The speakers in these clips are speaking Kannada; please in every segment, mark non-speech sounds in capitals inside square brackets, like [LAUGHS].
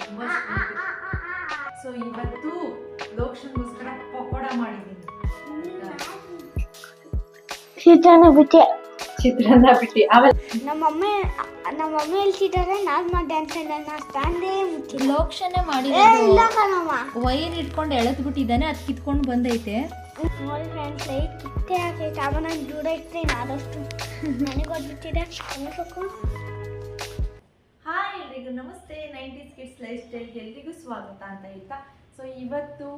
ತುಂಬ ಸೊ [LAUGHS] ಇವತ್ತು ಲೋಕ್ಷನ್ಗೋಸ್ಕರ ಪಕೋಡ ಮಾಡಿದ್ದೀನಿ. ಚಿತ್ರಾನ್ನ ಬಿಟ್ಟೆ. ಚಿತ್ರಾನ್ನ ಬಿಟ್ಟು. ಆಮೇಲೆ ನಮ್ಮ ಮಮ್ಮಿ ನಮ್ಮ ಮಮ್ಮಿ ಹೇಳ್ತಿದ್ದಾರೆ ನಾನ್ ಮಾಡಿ ಅಂತ ನನ್ನ ಸ್ಟ್ಯಾಂಡೇ ಮುಚ್ಚಿಲ್ಲ ಲೋಕ್ಷನೇ ಮಾಡಿ ವೈರ್ ಇಟ್ಕೊಂಡು ಎಳೆದ್ ಬಿಟ್ಟಿದ್ದಾನೆ ಅದು ಕಿತ್ಕೊಂಡು ಬಂದೈತೆ. ನೋಡಿ ಫ್ರೆಂಡ್ಸ್ ಲೈಟ್ ಕಿತ್ತೆ ಹಾಕೈತೆ ಅವ ನಾನು ದೂರ ಇಟ್ಟೆ ಆದಷ್ಟು ನನಗೆ ಗೊತ್ತಿದೆ ಅನ್ಬೇಕು ಹಾಯ್ ಎಲ್ರಿಗೂ, ನಮಸ್ತೆ. ನೈಂಟೀಸ್ ಕಿಡ್ಸ್ ಲೈಫ್ ಸ್ಟೈಲ್ಗೆ ಎಲ್ರಿಗೂ ಸ್ವಾಗತ ಅಂತ ಹೇಳ್ತಾ. ಸೊ ಇವತ್ತು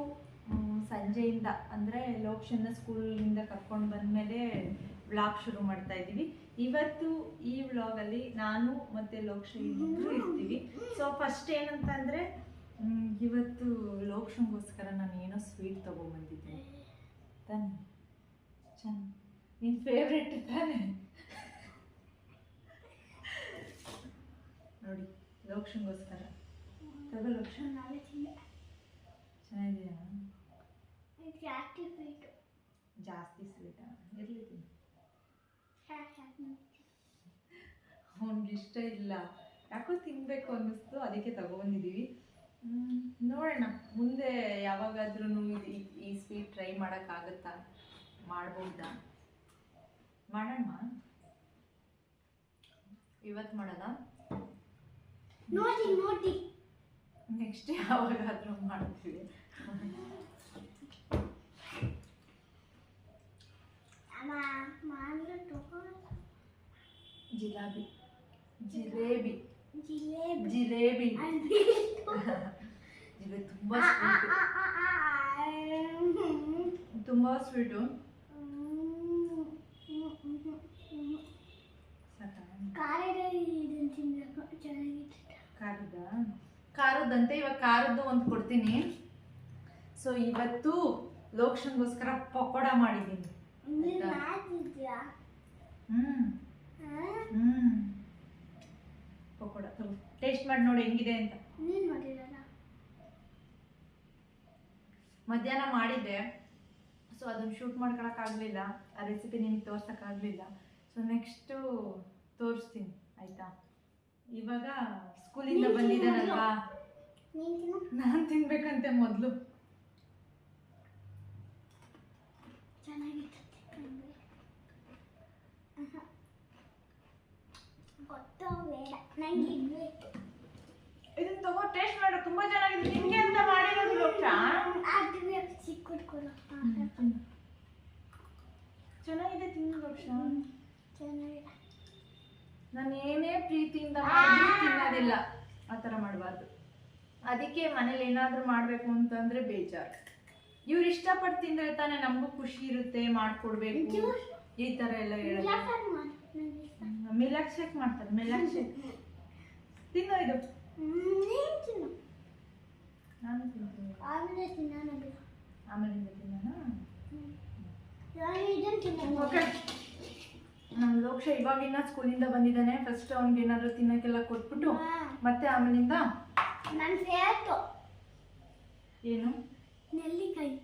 ಸಂಜೆಯಿಂದ, ಅಂದರೆ ಲೋಕ್ಷನ್ನ ಸ್ಕೂಲಿಂದ ಕರ್ಕೊಂಡು ಬಂದಮೇಲೆ ವ್ಲಾಗ್ ಶುರು ಮಾಡ್ತಾ ಇದ್ದೀವಿ. ಇವತ್ತು ಈ ವ್ಲಾಗಲ್ಲಿ ನಾನು ಮತ್ತು ಲೋಕ್ಷ ಇಬ್ಬರು ಇರ್ತೀವಿ. ಸೊ ಫಸ್ಟ್ ಏನಂತಂದರೆ ಇವತ್ತು ಲೋಕ್ಷನ್ಗೋಸ್ಕರ ನಾನು ಏನೋ ಸ್ವೀಟ್ ತೊಗೊಂಬಂದಿದ್ದೀನಿ ತಾನೆ? ಚೆನ್ನ ನಿನ್ನ ಫೇವ್ರೆಟ್ ತಾನೆ ನೋಡಿ ಲೋಕ್ಷನ್ಗೋಸ್ಕರ ತಗೋ ಲೋಕ್ಷ. ಚೆನ್ನಾಗಿದೆಯಾ? ಜಾಸ್ತಿ ಸ್ವೀಟ್ ಜಾಸ್ತಿ ಸ್ವೀಟಾ ಇರಲಿ ಅವನಿಗೆ ಇಷ್ಟ ಇಲ್ಲ. ಯಾಕೋ ತಿನ್ನಬೇಕು ಅನ್ನಿಸ್ತು. ಅದಕ್ಕೆ ತಗೊಬಂದಿದ್ದೀವಿ ನೋಡೋಣ. ಮುಂದೆ ಯಾವಾಗಾದ್ರೂ ಈ ಸ್ವೀಟ್ ಟ್ರೈ ಮಾಡೋಕ್ಕಾಗತ್ತಾ ಮಾಡ್ಬೋದಾ? ಮಾಡೋಣ? ಇವತ್ತು ಮಾಡೋದಾ? ನೋಡಿ ನೋಡಿ ನೆಕ್ಸ್ಟ್ ಯಾವಾಗಾದ್ರೂ ಮಾಡ್ತೀವಿ ಜಿಲಾಬಿ ಜಿಲೇಬಿ ಜಿಲೇಬಿ ಜಿಲೇಬಿ ಇದು ಜಿಲೇಬಿ ತುಂಬಾ ಸ್ವೀಟು ತುಂಬಾ ಸ್ವೀಟು ಖಾರದಲ್ಲಿ ಇದನ್ನು ತಿನ್ಬೇಕು ಚೆನ್ನಾಗಿತ್ತು ಖಾರದ ಖಾರದಂತೆ ಇವಾಗ ಖಾರದ್ದು ಒಂದು ಕೊಡ್ತೀನಿ. ಸೊ ಇವತ್ತು ಲೋಕ್ಷನ್ಗೋಸ್ಕರ ಪಕೋಡ ಮಾಡಿದ್ದೀನಿ. ಪಕೋಡ ಟೇಸ್ಟ್ ಮಾಡಿ ನೋಡಿ ಹೆಂಗಿದೆ ಅಂತ. ಮಧ್ಯಾಹ್ನ ಮಾಡಿದ್ದೆ. ಸೊ ಅದನ್ನು ಶೂಟ್ ಮಾಡ್ಕೊಳಕ್ಕಾಗಲಿಲ್ಲ ಆ ರೆಸಿಪಿ ನಿಮಗೆ ತೋರ್ಸೋಕ್ಕಾಗಲಿಲ್ಲ ಸೊ ನೆಕ್ಸ್ಟು ತೋರಿಸ್ತೀನಿ. ಆಯಿತಾ? ಇವಾಗ ಸ್ಕೂಲಿಂದ ಬಂದಿದ್ದಾನಲ್ವಾ? ನೀನು ತಿನ್ಬೇಕಂತೆ ಮೊದಲು. ಗೊತ್ತೋ ಇದನ್ನ ತಗೋ ಟೇಸ್ಟ್ ಮಾಡು. ತುಂಬಾ ಚೆನ್ನಾಗಿದೆ. ನಿಮಗೆ ಅಂತ ಮಾಡಿರೋದು ಕೊಡು ಚೆನ್ನಾಗಿದೆ ತಿನ್ನು ಚೆನ್ನಾಗಿದೆ. ನಾನು ಏನೇ ಪ್ರೀತಿಯಿಂದ ತಿನ್ನೋದಿಲ್ಲ. ಆ ಥರ ಮಾಡಬಾರ್ದು. ಅದಕ್ಕೆ ಮನೇಲಿ ಏನಾದರೂ ಮಾಡಬೇಕು ಅಂತಂದರೆ ಬೇಜಾರು. ಇವ್ರು ಇಷ್ಟಪಟ್ಟು ತಿಂದರೆ ತಾನೇ ನಮಗೂ ಖುಷಿ ಇರುತ್ತೆ ಮಾಡಿಕೊಡ್ಬೇಕು. ಈ ಥರ ಎಲ್ಲ ಹೇಳೋದು. ಮಿಲಾಕ್ ಶೇಕ್ ಮಾಡ್ತಾರೆ? ಮಿಲಾಕ್ ಶೇಕ್ ತಿನ್ನೋ ಇದು. ನಾನು ತಿಂತೀನಿ ಆಮೇಲೆ ತಿನ್ನೋಣ ಆಮೇಲಿಂದ ಇದನ್ನು ತಿನ್ನೋಣ. ಓಕೆ. ನಮ್ಮ ಲೋಕ್ಷ ಇವಾಗಿನ ಸ್ಕೂಲಿಂದ ಬಂದಿದ್ದಾನೆ. ಫಸ್ಟ್ ಅವ್ನಿಗೆ ಏನಾದರೂ ತಿನ್ನೋಕ್ಕೆಲ್ಲ ಕೊಟ್ಬಿಟ್ಟು ಮತ್ತೆ ಆಮೇಲಿಂದ ನನ್ನ ಫೇವ್ರೇಟು ಏನು? ನೆಲ್ಲಿಕಾಯಿ.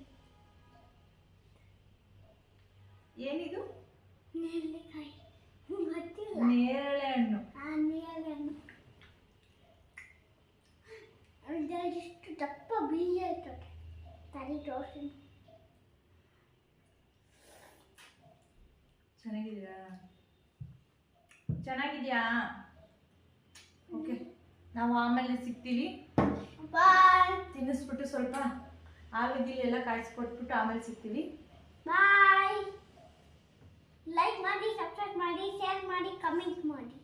ಏನಿದು? ನೆಲ್ಲಿಕಾಯಿ. ಗೊತ್ತಿಲ್ಲ. ನೇರಳೆ ಹಣ್ಣು ಆ ಇಷ್ಟು ದಪ್ಪ ಬೀಜ ಇರ್ತದೆ. ತಲೆ ದೋಸೆ ಚೆನ್ನಾಗಿದೆಯಾ? ಚೆನ್ನಾಗಿದೆಯಾ? ಓಕೆ ನಾವು ಆಮೇಲೆ ಸಿಗ್ತೀವಿ. ಬಾಯ್ ತಿನ್ನಿಸ್ಬಿಟ್ಟು ಸ್ವಲ್ಪ ಆಗಿದ್ದಿಲ್ಲೆಲ್ಲ ಕಾಯಿಸ್ಕೊಟ್ಬಿಟ್ಟು ಆಮೇಲೆ ಸಿಗ್ತೀವಿ. ಬಾಯ್ ಲೈಕ್ ಮಾಡಿ ಸಬ್ಸ್ಕ್ರೈಬ್ ಮಾಡಿ ಶೇರ್ ಮಾಡಿ ಕಮೆಂಟ್ ಮಾಡಿ.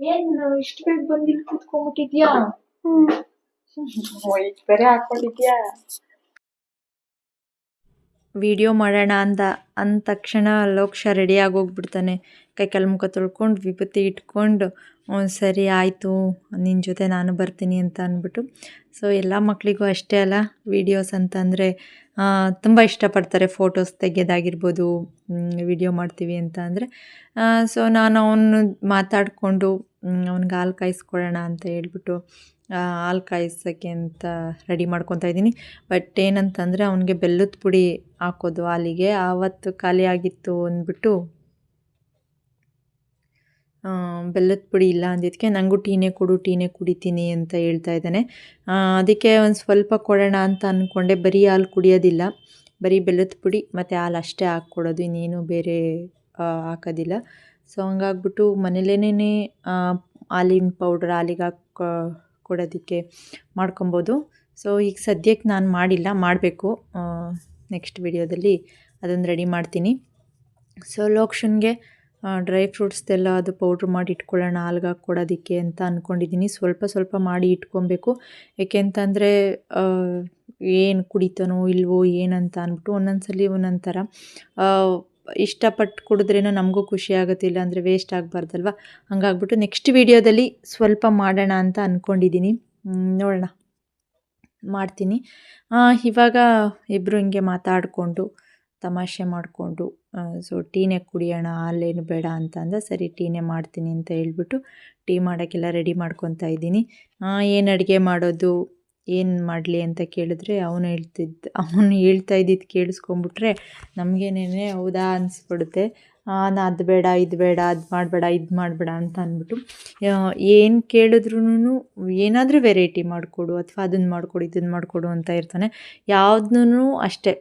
ಏನು ಇಷ್ಟು ಬೇಗ ಬಂದಿಲ್ಲ ಕುತ್ಕೊಟ್ಟಿದ್ಯಾ ಕೂತ್ಕೊಂಡ್ಬಿಟ್ಟಿದ್ಯಾ ವೈಟ್ ಬೇರೆ ಹಾಕೊಂಡಿದ್ಯಾ? ವಿಡಿಯೋ ಮಾಡೋಣ ಅಂದ. ಅಂದ ತಕ್ಷಣ ಲೋಕ್ಷ ರೆಡಿ ಆಗೋಗ್ಬಿಡ್ತಾನೆ. ಕೈ ಕಾಲು ಮುಖ ತೊಳ್ಕೊಂಡು ವಿಭೂತಿ ಇಟ್ಕೊಂಡು ಸರಿ, ಆಯಿತು. ನಿನ್ನ ಜೊತೆ ನಾನು ಬರ್ತೀನಿ ಅಂತ ಅಂದ್ಬಿಟ್ಟು. ಸೊ ಎಲ್ಲ ಮಕ್ಕಳಿಗೂ ಅಷ್ಟೇ ಅಲ್ಲ, ವೀಡಿಯೋಸ್ ಅಂತಂದರೆ ತುಂಬ ಇಷ್ಟಪಡ್ತಾರೆ ಫೋಟೋಸ್ ತೆಗೆಯೋದಾಗಿರ್ಬೋದು ವಿಡಿಯೋ ಮಾಡ್ತೀವಿ ಅಂತ ಅಂದರೆ. ಸೊ ನಾನು ಅವನು ಮಾತಾಡಿಕೊಂಡು ಅವ್ನಿಗೆ ಹಾಲು ಕಾಯಿಸ್ಕೊಳ್ಳೋಣ ಅಂತ ಹೇಳ್ಬಿಟ್ಟು ಹಾಲು ಕಾಯಿಸೋಕ್ಕೆ ಅಂತ ರೆಡಿ ಮಾಡ್ಕೊತಾ ಇದ್ದೀನಿ. ಬಟ್ ಏನಂತಂದರೆ ಅವನಿಗೆ ಬೆಲ್ಲದ ಪುಡಿ ಹಾಕೋದು ಹಾಲಿಗೆ. ಆವತ್ತು ಖಾಲಿಯಾಗಿತ್ತು ಅಂದ್ಬಿಟ್ಟು ಬೆಲ್ಲದ ಪುಡಿ ಇಲ್ಲ ಅಂದಿದ್ದಕ್ಕೆ ನನಗೂ ಟೀನೇ ಕೊಡು, ಟೀನೇ ಕುಡಿತೀನಿ ಅಂತ ಹೇಳ್ತಾ ಇದ್ದಾನೆ. ಅದಕ್ಕೆ ಒಂದು ಸ್ವಲ್ಪ ಕೊಡೋಣ ಅಂತ ಅಂದ್ಕೊಂಡೆ ಬರೀ ಹಾಲು ಕುಡಿಯೋದಿಲ್ಲ. ಬರೀ ಬೆಲ್ಲದ ಪುಡಿ ಮತ್ತು ಹಾಲು ಅಷ್ಟೇ ಹಾಕ್ಕೊಡೋದು. ಇನ್ನೇನು ಬೇರೆ ಹಾಕೋದಿಲ್ಲ. ಸೊ ಹಂಗಾಗ್ಬಿಟ್ಟು ಮನೇಲೇನೇ ಹಾಲಿನ ಪೌಡ್ರ್ ಹಾಲಿಗೆ ಹಾಕಿ, ಕೊಡೋದಕ್ಕೆ ಮಾಡ್ಕೊಬೋದು. ಸೊ ಈಗ ಸದ್ಯಕ್ಕೆ ನಾನು ಮಾಡಿಲ್ಲ, ಮಾಡಬೇಕು ನೆಕ್ಸ್ಟ್ ವಿಡಿಯೋದಲ್ಲಿ ಅದನ್ನು ರೆಡಿ ಮಾಡ್ತೀನಿ. ಸೊ ಲೋಕ್ಷನ್ಗೆ ಡ್ರೈ ಫ್ರೂಟ್ಸ್ದೆಲ್ಲ ಅದು ಪೌಡ್ರ್ ಮಾಡಿ ಇಟ್ಕೊಳ್ಳೋಣ, ಹಾಲ್ಗೆ ಕೊಡೋದಕ್ಕೆ ಅಂತ ಅಂದ್ಕೊಂಡಿದ್ದೀನಿ ಸ್ವಲ್ಪ ಸ್ವಲ್ಪ ಮಾಡಿ ಇಟ್ಕೊಬೇಕು. ಏಕೆಂತಂದರೆ ಏನು ಕುಡಿತಾನೋ ಇಲ್ವೋ ಏನಂತ ಅಂದ್ಬಿಟ್ಟು ಒಂದೊಂದು ಸಲ ಒಂದೊಂದು ಥರ ಇಷ್ಟಪಟ್ಟು ಕುಡಿದ್ರೇನೋ ನಮಗೂ ಖುಷಿ ಆಗುತ್ತೆ ಇಲ್ಲ ಅಂದರೆ ವೇಸ್ಟ್ ಆಗಬಾರ್ದಲ್ವ? ಹಂಗಾಗ್ಬಿಟ್ಟು ನೆಕ್ಸ್ಟ್ ವೀಡಿಯೋದಲ್ಲಿ ಸ್ವಲ್ಪ ಮಾಡೋಣ ಅಂತ ಅಂದ್ಕೊಂಡಿದ್ದೀನಿ ನೋಡೋಣ. ಮಾಡ್ತೀನಿ. ಇವಾಗ ಇಬ್ಬರು ಹಿಂಗೆ ಮಾತಾಡಿಕೊಂಡು, ತಮಾಷೆ ಮಾಡಿಕೊಂಡು ಸೊ ಟೀನೇ ಕುಡಿಯೋಣ, ಹಾಲೇನು ಬೇಡ ಅಂತ ಅಂದ, ಸರಿ ಟೀನೇ ಮಾಡ್ತೀನಿ ಅಂತ ಹೇಳ್ಬಿಟ್ಟು ಟೀ ಮಾಡೋಕ್ಕೆಲ್ಲ ರೆಡಿ ಮಾಡ್ಕೊತಾ ಇದ್ದೀನಿ. ಏನು ಅಡುಗೆ ಮಾಡೋದು? ಏನು ಮಾಡಲಿ ಅಂತ ಕೇಳಿದ್ರೆ ಅವನು ಹೇಳ್ತಿದ್ದ, ಅವನು ಹೇಳ್ತಾ ಇದ್ದಿದ್ದು ಕೇಳಿಸ್ಕೊಂಬಿಟ್ರೆ ನಮಗೇನೇನೆ ಹೌದಾ ಅನಿಸ್ಬಿಡುತ್ತೆ. ಅದು ಬೇಡ, ಇದು ಬೇಡ, ಅದು ಮಾಡಬೇಡ, ಇದು ಮಾಡಬೇಡ ಅಂತ ಅಂದ್ಬಿಟ್ಟು ಏನು ಕೇಳಿದ್ರೂ ಏನಾದರೂ ವೆರೈಟಿ ಮಾಡಿಕೊಡು ಅಥವಾ ಅದನ್ನು ಮಾಡಿಕೊಡು ಇದನ್ನು ಮಾಡಿಕೊಡು ಅಂತ ಇರ್ತಾನೆ. ಯಾವುದನ್ನೂ ಅಷ್ಟೇ.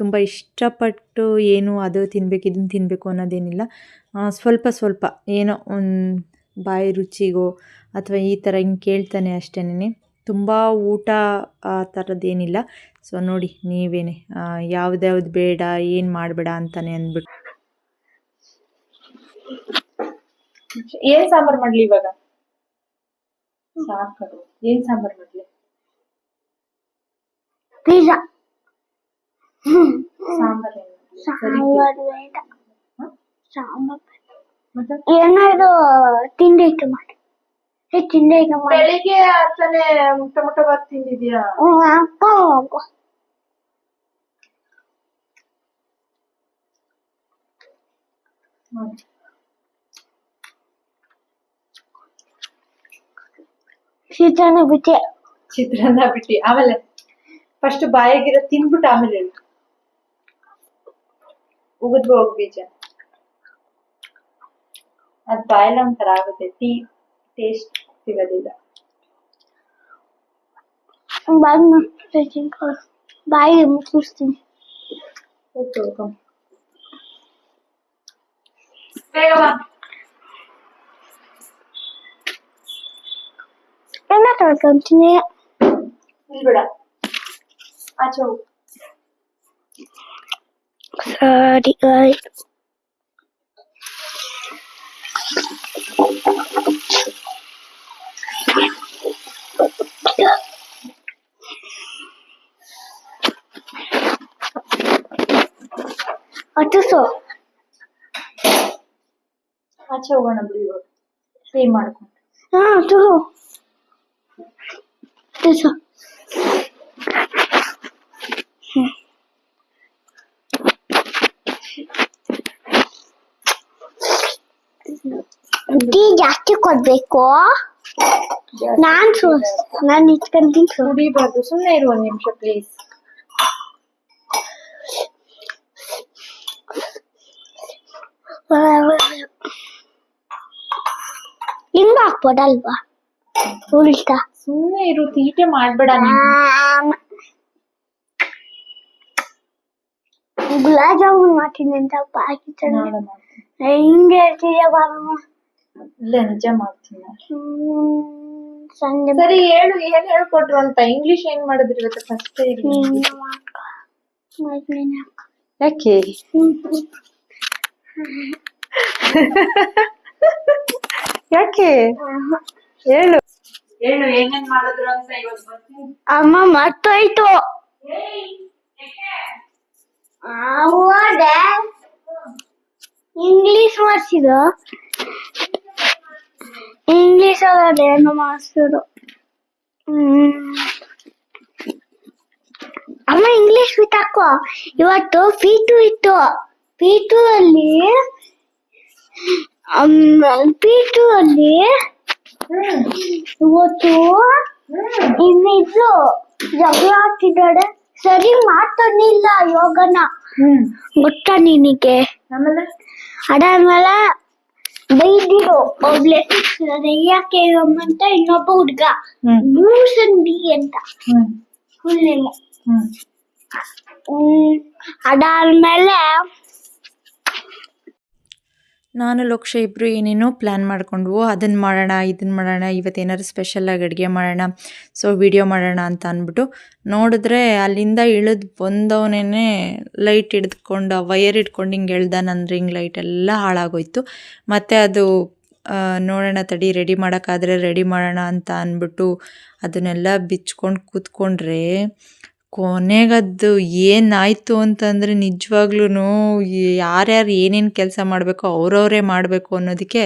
ತುಂಬ ಇಷ್ಟಪಟ್ಟು ಏನು ಅದು ತಿನ್ನಬೇಕು ಇದನ್ನು ತಿನ್ನಬೇಕು ಅನ್ನೋದೇನಿಲ್ಲ. ಸ್ವಲ್ಪ ಸ್ವಲ್ಪ ಏನೋ ಒಂದು ಬಾಯಿ ರುಚಿಗೋ ಅಥವಾ ಈ ಥರ ಹಿಂಗೆ ಕೇಳ್ತಾನೆ ಅಷ್ಟೇನೆ ತುಂಬ ಊಟ ಆ ಥರದ್ದೇನಿಲ್ಲ ಸೊ ನೋಡಿ ನೀವೇನೆ ಯಾವ್ದ್ಯಾವ್ದು ಬೇಡ ಏನು ಮಾಡಬೇಡ ಅಂತಾನೆ ಅಂದ್ಬಿಟ್ಟು. ಏನ್ ಸಾಂಬಾರ್ ಮಾಡ್ಲಿ ಇವಾಗ? ಸಾಕು ಏನ್ ಸಾಂಬಾರ್ ಮಾಡ್ಲಿ? ಪಿಜ್ಜಾ. ಸಾಂಬಾರ್ ಸಾಂಬಾರ್ ಬೇಡ. ಸಾಂಬಾರ್ ಏನಾದ್ರು ತಿಂಡಿ ಐಟಮ್ ಮಾಡಿ ಏ ತಿಂಡಿ ಐಟಮ್ ಮಾಡಿ. ಬೆಳಿಗ್ಗೆ ತಾನೇ ಟೊಮೊಟೊ ಬಾತ್ ತಿಂದಿದ್ಯಾ? ಹ್ಮ್, ಹಾಕೋ ಹೋಗು. ಹ್ಮ್. ಚಿತ್ರಾನ್ನ ಬಿಟ್ಟೆ. ಚಿತ್ರಾನ್ನ ಬಿಟ್ಟಿ. ಆಮೇಲೆ ಫಸ್ಟ್ ಬಾಯಾಗಿರೋ ತಿನ್ಬಿಟ್ಟು ಆಮೇಲೆ ಹೇಳು. ಉಗಿದ್ವು ಹೋಗ್ ಬೀಜ. ಅದ್ ಬಾಯಲ್ಲ ಒಂಥರ ಆಗುತ್ತೆ. ಟೀ ಟೇಸ್ಟ್ ಸಿಗೋದಿಲ್ಲ ಬಾಯಿ ಮುಚ್ಚಿಸ್ತೀನಿ ಬಾಯಿ ಮುಚ್ಚಿಸ್ತೀನಿ ಹೋಗ್ ತೊಳ್ಕೊಂಡ್. ಬೇಗ ಬಾ. ಎಲ್ಲ ತೊಳ್ಕೊಂತೀನಿ ಇಲ್ಲಿ ಬಿಡ ಆಚೆ ಹೋಗು ಸರಿ ಆಯ್ತು ಹತ್ತಿಸು ಆಚೆ ಹೋಗೋಣ ಬಿಡಿ ಇವಾಗ ಟೀ ಮಾಡ್ಕೊಂಡು ಹಾ ಹತ್ತಿಸು ಹತ್ತಿಸು ಟೀ ಜಾಸ್ತಿ ಕೊಡ್ಬೇಕು ನಾನ್ ನಾನು ಸು ಕುಡಿಬಾರ್ದು. ಸುಮ್ಮನೆ ಇರು ಒಂದ್ ನಿಮಿಷ ಪ್ಲೀಸ್ ಹಿಂಗ್ ಹಾಕ್ಬೋದಲ್ವಾ? ಉಲ್ಟಾ. ಸುಮ್ಮನೆ ಇರು ತೀಟೆ ಮಾಡ್ಬೇಡ ಗುಲಾಬ್ ಜಾಮೂನ್ ಮಾಡ್ತೀನಿ ಅಂತ ನಾಳೆ ಮಾಡ್ತೀನಿ. ಹಿಂಗೆ ಹೇಳ್ತಿದ್ಯಾ ಬಾರಮ್ಮ? ಇಲ್ಲ ನಿಜ ಮಾಡ್ತೀನಿ. ನಾನು. ಹ್ಮ್, ಸಂಜೆ ಸರಿ ಹೇಳು ಏನ್ ಹೇಳ್ಕೊಟ್ರು ಅಂತ? ಇಂಗ್ಲಿಷ್ ಏನ್ ಮಾಡಿದ್ರಿ ಇವತ್ತು ಫಸ್ಟ್ ನೀನು ಹಾಕು. ಯಾಕೆ? ಯಾಕೆ. ಹೇಳು. ಹೇಳು ಏನೇನ್ ಮಾಡಿದ್ರು ಅಂತ ಇವತ್ತು ಬರ್ತೀನಿ ಅಮ್ಮ ಮರ್ತೋಯ್ತು ಇಂಗ್ಲಿಷ್ ಮಾಡ್ಸಿದ್ರು ಇಂಗ್ಲಿಷ್ ಅಲ್ಲ ಏನು ಮಾಡ್ಸಿದ್ರು ಹ್ಮ್ ಅಮ್ಮ ಇಂಗ್ಲಿಷ್ ಬಿಟ್ಟಾಕೋ ಇವತ್ತು ಪಿ ಟು ಇತ್ತು ಪಿ ಟು ಅಲ್ಲಿ ಪಿ ಟು ಅಲ್ಲಿ ಇವತ್ತು ಇನ್ನಿದ್ರು ಜಗಳ ಆಡ್ತಿದ್ದಾಳೆ ಸರಿ ಮಾತಾಡ್ಲಿಲ್ಲ ಯೋಗನ ಹ್ಮ್ ಗೊತ್ತಾ ನಿನಗೆ ಆಮೇಲೆ ಅದಾದ್ಮೇಲೆ ಬೈದಿರೋ ಒಬ್ಳೆ ಯಾಕೆ ಅಂತ ಇನ್ನೊಬ್ಬ ಹುಡ್ಗ ಹ್ಮ್ ಬೂಸಂಡಿ ಅಂತ ಹ್ಮ್ ಹುಲ್ಲೆಲ್ಲ ಹ್ಮ್ ಹ್ಮ್ ಅದಾದ್ಮೇಲೆ ನಾನು ಲೋಕ್ಷ ಇಬ್ಬರು ಏನೇನೋ ಪ್ಲ್ಯಾನ್ ಮಾಡಿಕೊಂಡ್ವು. ಅದನ್ನು ಮಾಡೋಣ ಇದನ್ನು ಮಾಡೋಣ ಇವತ್ತೇನಾದ್ರು ಸ್ಪೆಷಲಾಗಿ ಅಡುಗೆ ಮಾಡೋಣ ಸೊ ವಿಡಿಯೋ ಮಾಡೋಣ ಅಂತ ಅಂದ್ಬಿಟ್ಟು ನೋಡಿದ್ರೆ ಅಲ್ಲಿಂದ ಇಳಿದು ಬಂದವನೇ ಲೈಟ್ ಹಿಡ್ಕೊಂಡು ವಯರ್ ಇಟ್ಕೊಂಡು ಹಿಂಗೆ ಎಳ್ದ ನನ್ನ ರಿಂಗ್ ಲೈಟ್ ಎಲ್ಲ ಹಾಳಾಗೋಯ್ತು. ಮತ್ತು ಅದು ನೋಡೋಣ ತಡಿ ರೆಡಿ ಮಾಡೋಕ್ಕಾದರೆ ರೆಡಿ ಮಾಡೋಣ ಅಂತ ಅಂದ್ಬಿಟ್ಟು ಅದನ್ನೆಲ್ಲ ಬಿಚ್ಕೊಂಡು ಕೂತ್ಕೊಂಡ್ರೆ ಕೊನೆಗದ್ದು ಏನಾಯಿತು ಅಂತಂದರೆ ನಿಜವಾಗ್ಲೂ ಯಾರ್ಯಾರು ಏನೇನು ಕೆಲಸ ಮಾಡಬೇಕೋ ಅವರವರೇ ಮಾಡಬೇಕು ಅನ್ನೋದಕ್ಕೆ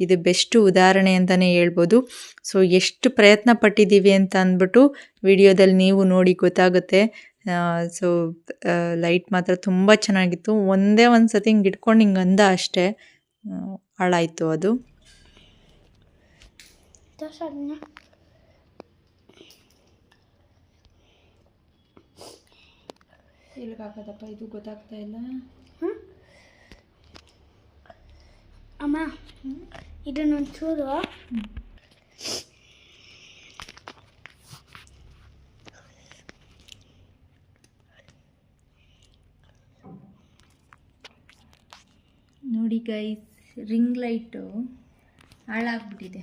ಇದು ಬೆಸ್ಟ್ ಉದಾಹರಣೆ ಅಂತಲೇ ಹೇಳ್ಬೋದು. ಸೊ, ಎಷ್ಟು ಪ್ರಯತ್ನ ಪಟ್ಟಿದ್ದೀವಿ ಅಂತ ಅಂದ್ಬಿಟ್ಟು ವಿಡಿಯೋದಲ್ಲಿ ನೀವು ನೋಡಿ ಗೊತ್ತಾಗುತ್ತೆ. ಸೊ ಲೈಟ್ ಮಾತ್ರ ತುಂಬ ಚೆನ್ನಾಗಿತ್ತು. ಒಂದೇ ಒಂದು ಸತಿ ಹಿಂಗೆ ಇಟ್ಕೊಂಡು ಹಿಂಗೆ ಅಂದ ಅಷ್ಟೇ. ಹಾಳಾಯಿತು ಅದು. ಎಲ್ಲಿಗೆ ಹಾಕೋದಪ್ಪ ಇದು ಗೊತ್ತಾಗ್ತಾ ಇಲ್ಲ. ಅಮ್ಮ ಇದನ್ನೊಂಚೂರು ನೋಡಿ ಗೈಸ್ ರಿಂಗ್ ಲೈಟು ಹಾಳಾಗ್ಬಿಟ್ಟಿದೆ.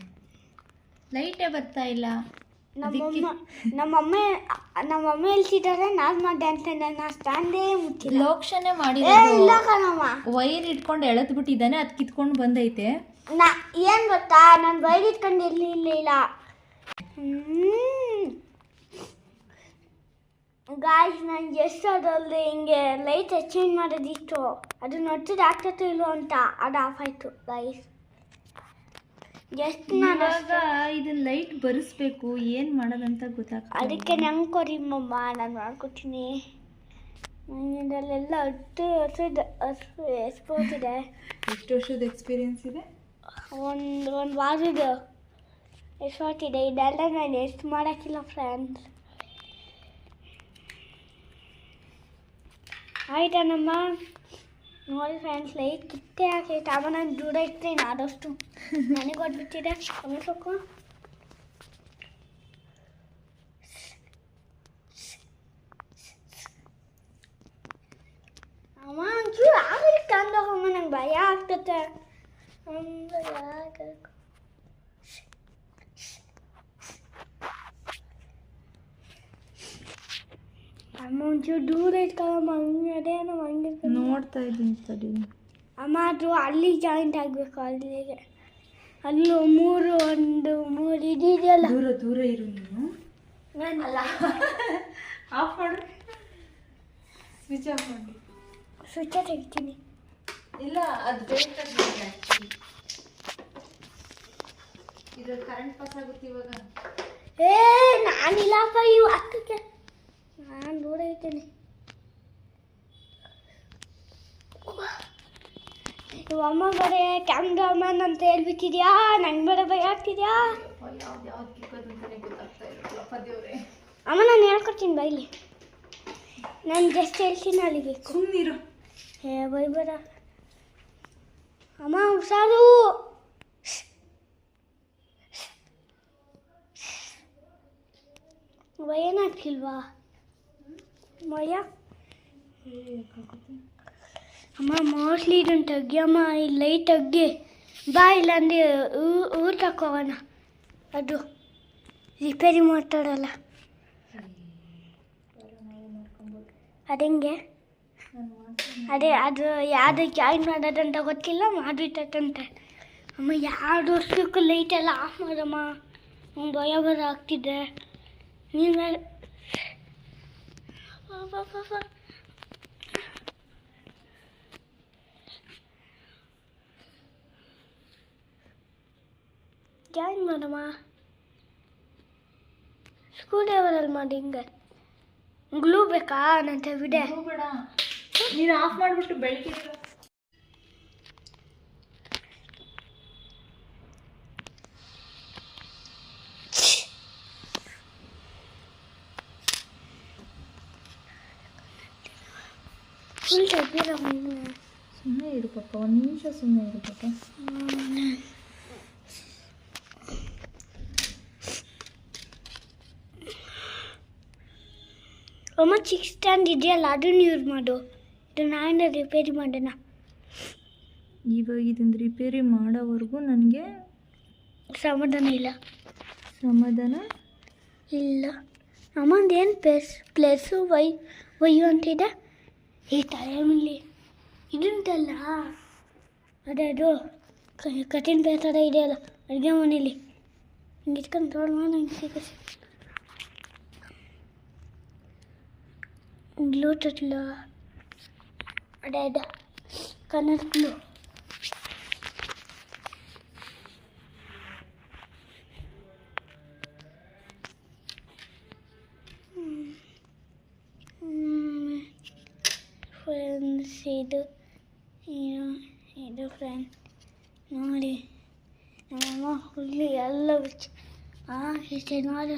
ಲೈಟೇ ಬರ್ತಾ ಇಲ್ಲ. ನಮ್ಮಮ್ಮ ನಮ್ಮಮ್ಮ ನಮ್ಮಮ್ಮ ಹೇಳ್ತಿದ್ದಾರೆ ನಾನ್ ಮಾಡ್ದೆ ಅಂತ ನಾನು ಸ್ಟ್ಯಾಂಡೇ ಮುಚ್ಚಿಲ್ಲ. ಲೋಕ್ಷನೇ ಏ ಮಾಡಿರೋದು ಇಲ್ಲ ಕಣಮ್ಮ ವೈರ್ ಇಟ್ಕೊಂಡು ಎಳೆದು ಬಿಟ್ಟಿದ್ದಾನೆ ಅದ್ ಕಿತ್ಕೊಂಡು ಬಂದೈತೆ. ನಾ ಏನ್ ಗೊತ್ತಾ? ನಾನು ಬೈಲ್ ಇಟ್ಕೊಂಡು ಇರ್ಲಿಲ್ಲ ಗಾಯ್ಸ್ ನಾನು ಎಷ್ಟು ಅದ್ರಲ್ಲಿ ಹಿಂಗೆ ಲೈಟ್ ಚೇಂಜ್ ಮಾಡೋದಿತ್ತು ಅದು ನೋಡ್ತಿದ್ದು ಆಗ್ತೈತೋ ಇಲ್ವೋ ಅಂತ. ಅದು ಆಫ್ ಆಯಿತು. ಗಾಯ್ಸ್ ಎಷ್ಟು ನಾನು ಇವಾಗ ಇದನ್ನ ಲೈಟ್ ಬರಿಸ್ಬೇಕು ಏನ್ ಮಾಡೋದಂತ ಗೊತ್ತಾಗ್ತಾ ಅದಕ್ಕೆ ನಂಗೆ ಕೊರಿಮ್ಮಮ್ಮ ಮಮ್ಮ ನಾನು ಮಾಡ್ಕೊತೀನಿ ಇದರಲ್ಲೆಲ್ಲ ಹತ್ತು ವರ್ಷದ ಎಕ್ಸ್ಪೋರ್ಟ್ ಇದೆ. ಎಷ್ಟು ವರ್ಷದ ಎಕ್ಸ್ಪೀರಿಯನ್ಸ್ ಇದೆ? ಒಂದು ಒಂದು ವಾರದ ಎಕ್ಸ್ಪೋರ್ಟ್ ಇದೆ. ಇದೆಲ್ಲ ನಾನು ಎಷ್ಟು ಮಾಡೋಕ್ಕಿಲ್ಲ ಫ್ರೆಂಡ್ಸ್ ಆಯ್ತಾ ನಮ್ಮ ನೋಡಿ ಫ್ರೆಂಡ್ಸ್ ಲೈಟ್ ಕಿತ್ತೆ ಹಾಕೈತೆ ಅವ ನಾನು ದೂರ ಇರ್ತೀನಿ ಆದಷ್ಟು. [LAUGHS] ನನಗೆ ಕೊಟ್ಬಿಟ್ಟಿದೆ. ಗಮನಿಸೋಕು ಅಮ್ಮ ಒಂಚೂರು ಆಗಲಿ ತಂದೋಗಮ್ಮ ನಂಗೆ ಭಯ ಆಗ್ತತೆ. ಹಂಗ ಯಾಕೆ ಅಮ್ಮ ಒಂಚೂರು ದೂರ ಇಟ್ಕೊಳ್ಳಮ್ಮ ಹಂಗೆ ಅದೇ ನಮ್ಮ ಹಂಗೆ ನೋಡ್ತಾ ಇದ್ದೀನಿ ತಡಿ. ಅಮ್ಮ ಅದು ಅಲ್ಲಿ ಜಾಯಿಂಟ್ ಆಗಬೇಕು ಅಲ್ಲಿಗೆ. ಅಲ್ಲೂ ಮೂರು ಒಂದು ಮೂರು ಇದೆಯಲ್ಲ ದೂರ ದೂರ ಇರು ನೀನು. ನಾನಲ್ಲ ಆಫ್ ಮಾಡು. ಸ್ವಿಚ್ ಆಫ್ ಮಾಡಿ. ಸ್ವಿಚ್ ತೆಗಿತೀನಿ ಇಲ್ಲ ಅದು ಬೇಕಾಗಿಲ್ಲ ಆ್ಯಕ್ಚುಲಿ ಇದು ಕರೆಂಟ್ ಪಾಸ್ ಆಗುತ್ತೆ ಇವಾಗ. ಏ ನಾನಿಲ್ಲಪ್ಪ ಇವು ಹತ್ತಕ್ಕೆ ನಾನು ದೂರ ಇರ್ತೀನಿ ಅಮ್ಮ ಬರೇ ಕ್ಯಾಮ್ರಾಮನ್ ಅಂತ ಹೇಳ್ಬಿಟ್ಟಿದ್ಯಾ? ನಂಗೆ ಬೇರೆ ಭಯ ಆಗ್ತಿದ್ಯಾ? ಅಮ್ಮ ನಾನು ಹೇಳ್ಕೊಡ್ತೀನಿ ಬೈಲಿ ನಾನು ಜಸ್ಟ್ ಹೇಳ್ತೀನಿ ಅಲ್ಲಿಗೆ ಸುಮ್ಮನಿರು ಹೇ ಬೈ ಬರ ಅಮ್ಮ ಹುಷಾರು. ಭಯನಾಗ್ತಿಲ್ವಾ ಭಯ ಅಮ್ಮ ಮೋಸ್ಟ್ಲಿ ಇದನ್ನು ತೆಗಿಯಮ್ಮ ಈ ಲೈಟ್ ತೆಗ್ದಿ ಬಾ ಇಲ್ಲಾಂದ್ರೆ ಊರು ಹೋಗೋಣ ಅದು ರಿಪೇರಿ ಮಾಡ್ತಾರಲ್ಲ. ಅದಂಗೆ? ಅದೇ, ಅದು ಯಾವ್ದು ಜಾಯಿನ್ ಮಾಡೋದಂತ ಗೊತ್ತಿಲ್ಲ ಮಾಡಿಟ್ಟಂತೆ ಅಮ್ಮ, ಯಾವ್ದು ವರ್ಷಕ್ಕೂ ಲೈಟ್ ಎಲ್ಲ ಆಫ್ ಮಾಡಮ್ಮ. ಒಂದು ಭಯ ಆಗ್ತಿದೆ ನೀನು ಜಾಯಿನ್ ಮಾಡಮ್ಮ ಸ್ಕೂಲ್ ಡ್ರೈವರಲ್ಲಿ ಮಾಡಿ ಹಿಂಗೆ. ಗ್ಲೂ ಬೇಕಾ? ನನ್ನ ಬೇಡ. ನೀನು ಆಫ್ ಮಾಡಿಬಿಟ್ಟು ಬೆಳಗ್ಗೆ ಫುಲ್ ತೆಗ್ದಿರ ಸುಮ್ಮನೆ ಇರು ಪಾಪ ಒಂದು ನಿಮಿಷ ಸುಮ್ಮನೆ ಇರು ಪಾಪ. ಅಮ್ಮ ಚಿಕ್ ಸ್ಟ್ಯಾಂಡ್ ಇದೆಯಲ್ಲ ಅದನ್ನು ಯೂಸ್ ಮಾಡು. ಇದು ನಾನು ರಿಪೇರಿ ಮಾಡೋಣ. ಇವಾಗ ಇದನ್ನು ರಿಪೇರಿ ಮಾಡೋವರೆಗೂ ನನಗೆ ಸಮಾಧಾನ ಇಲ್ಲ. ಸಮಾಧಾನ ಇಲ್ಲ. ಅಮ್ಮಂದು ಏನು ಪ್ಲೇಸ್ ಪ್ಲೇಸು ವೈ ವೈ ಅಂತಿದೆ ಈ ತಲೆ ಮೇಲೆ ಇದುಂಟಲ್ಲ ಅದೇ ಅದು ಕ- ಕಠಿಣ ಪೇ ಥರ ಇದೆಯಲ್ಲ ಅಡುಗೆ ಮನೇಲಿ ಹಿಂಗೆ ಇಟ್ಕೊಂಡು ತೋಡ್ ಮಾಡಿ ನಂಗೆ ಸಿಗ ಬ್ಲೂಟೂತ್ಲ ಅದೇ ಅದೇ ಕನ್ನಡ ಬ್ಲೂ ಇದು ಏನು ಇದು ಫ್ರೆಂಡ್ ನೋಡಿ ನಮ್ಮಮ್ಮ ಹುಲ್ಲು ಎಲ್ಲ ಬಿಚ್ಚ ಎಷ್ಟು ನೋಡಿ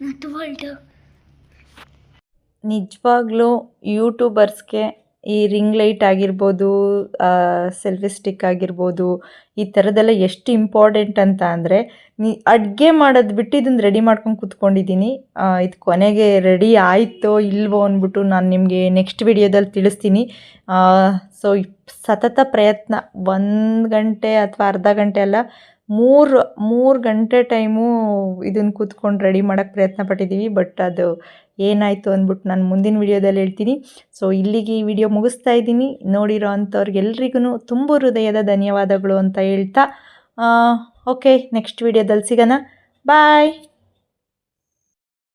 ನಟ್ಬಲ್ಟು ನಿಜವಾಗ್ಲೂ ಯೂಟ್ಯೂಬರ್ಸ್ಗೆ ಈ ರಿಂಗ್ ಲೈಟ್ ಆಗಿರ್ಬೋದು ಸೆಲ್ಫಿ ಸ್ಟಿಕ್ ಆಗಿರ್ಬೋದು, ಈ ಥರದ್ದೆಲ್ಲ ಎಷ್ಟು ಇಂಪಾರ್ಟೆಂಟ್ ಅಂತ ಅಂದರೆ, ನೀ, ಅಡುಗೆ ಮಾಡೋದು ಬಿಟ್ಟು ಇದನ್ನು ರೆಡಿ ಮಾಡ್ಕೊಂಡು ಕೂತ್ಕೊಂಡಿದ್ದೀನಿ. ಇದು ಕೊನೆಗೆ ರೆಡಿ ಆಯಿತೋ ಇಲ್ವೋ ಅಂದ್ಬಿಟ್ಟು ನಾನು ನಿಮಗೆ ನೆಕ್ಸ್ಟ್ ವಿಡಿಯೋದಲ್ಲಿ ತಿಳಿಸ್ತೀನಿ. ಸೊ ಸತತ ಪ್ರಯತ್ನ, ಒಂದು ಗಂಟೆ ಅಥವಾ ಅರ್ಧ ಗಂಟೆ ಅಲ್ಲ, ಮೂರು ಮೂರು ಗಂಟೆ ಟೈಮು ಇದನ್ನು ಕೂತ್ಕೊಂಡು ರೆಡಿ ಮಾಡೋಕ್ಕೆ ಪ್ರಯತ್ನ ಪಟ್ಟಿದ್ದೀವಿ ಬಟ್ ಅದು ಏನಾಯಿತು ಅಂದ್ಬಿಟ್ಟು ನಾನು ಮುಂದಿನ ವಿಡಿಯೋದಲ್ಲಿ ಹೇಳ್ತೀನಿ. ಸೊ ಇಲ್ಲಿಗೆ ಈ ವಿಡಿಯೋ ಮುಗಿಸ್ತಾ ಇದ್ದೀನಿ. ನೋಡಿರೋ ಅಂಥವ್ರಿಗೆಲ್ರಿಗೂ ತುಂಬ ಹೃದಯದ ಧನ್ಯವಾದಗಳು ಅಂತ ಹೇಳ್ತಾ ಓಕೆ ನೆಕ್ಸ್ಟ್ ವಿಡಿಯೋದಲ್ಲಿ ಸಿಗೋಣ. ಬಾಯ್